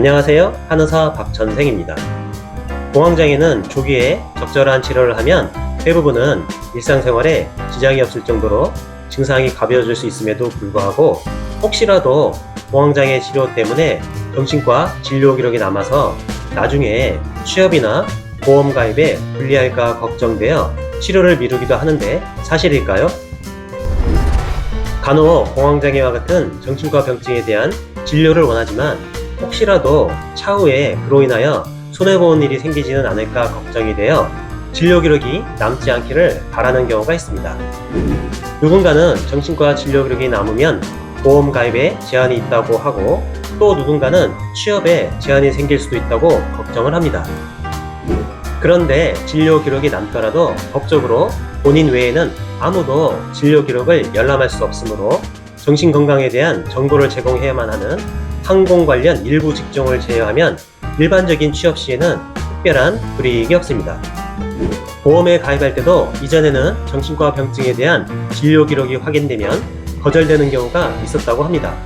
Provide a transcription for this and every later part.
안녕하세요. 한의사 박전생입니다. 공황장애는 조기에 적절한 치료를 하면 대부분은 일상생활에 지장이 없을 정도로 증상이 가벼워질 수 있음에도 불구하고 혹시라도 공황장애 치료 때문에 정신과 진료 기록이 남아서 나중에 취업이나 보험 가입에 불리할까 걱정되어 치료를 미루기도 하는데 사실일까요? 간혹 공황장애와 같은 정신과 병증에 대한 진료를 원하지만 혹시라도 차후에 그로 인하여 손해보는 일이 생기지는 않을까 걱정이 되어 진료 기록이 남지 않기를 바라는 경우가 있습니다. 누군가는 정신과 진료 기록이 남으면 보험 가입에 제한이 있다고 하고 또 누군가는 취업에 제한이 생길 수도 있다고 걱정을 합니다. 그런데 진료 기록이 남더라도 법적으로 본인 외에는 아무도 진료 기록을 열람할 수 없으므로 정신 건강에 대한 정보를 제공해야만 하는 항공 관련 일부 직종을 제외하면 일반적인 취업 시에는 특별한 불이익이 없습니다. 보험에 가입할 때도 이전에는 정신과 병증에 대한 진료 기록이 확인되면 거절되는 경우가 있었다고 합니다.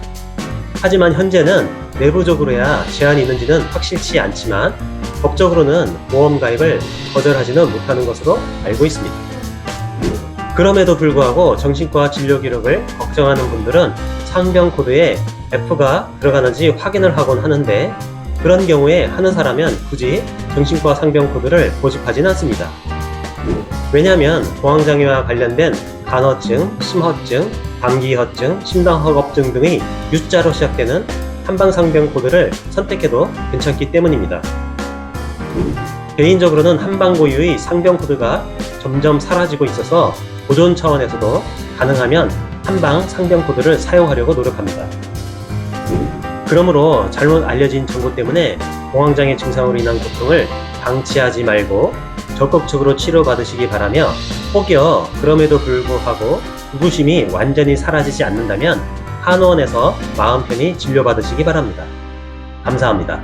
하지만 현재는 내부적으로야 제한이 있는지는 확실치 않지만 법적으로는 보험 가입을 거절하지는 못하는 것으로 알고 있습니다. 그럼에도 불구하고 정신과 진료 기록을 걱정하는 분들은 상병 코드에 F가 들어가는지 확인을 하곤 하는데 그런 경우에 하는 사람은 굳이 정신과 상병 코드를 고집하진 않습니다. 왜냐하면 공황장애와 관련된 간허증, 심허증, 감기허증, 심장허겁증 등의 U자로 시작되는 한방상병 코드를 선택해도 괜찮기 때문입니다. 개인적으로는 한방고유의 상병 코드가 점점 사라지고 있어서 보존 차원에서도 가능하면 한방 상병 코드를 사용하려고 노력합니다. 그러므로 잘못 알려진 정보 때문에 공황장애 증상으로 인한 고통을 방치하지 말고 적극적으로 치료받으시기 바라며 혹여 그럼에도 불구하고 구구심이 완전히 사라지지 않는다면 한의원에서 마음 편히 진료받으시기 바랍니다. 감사합니다.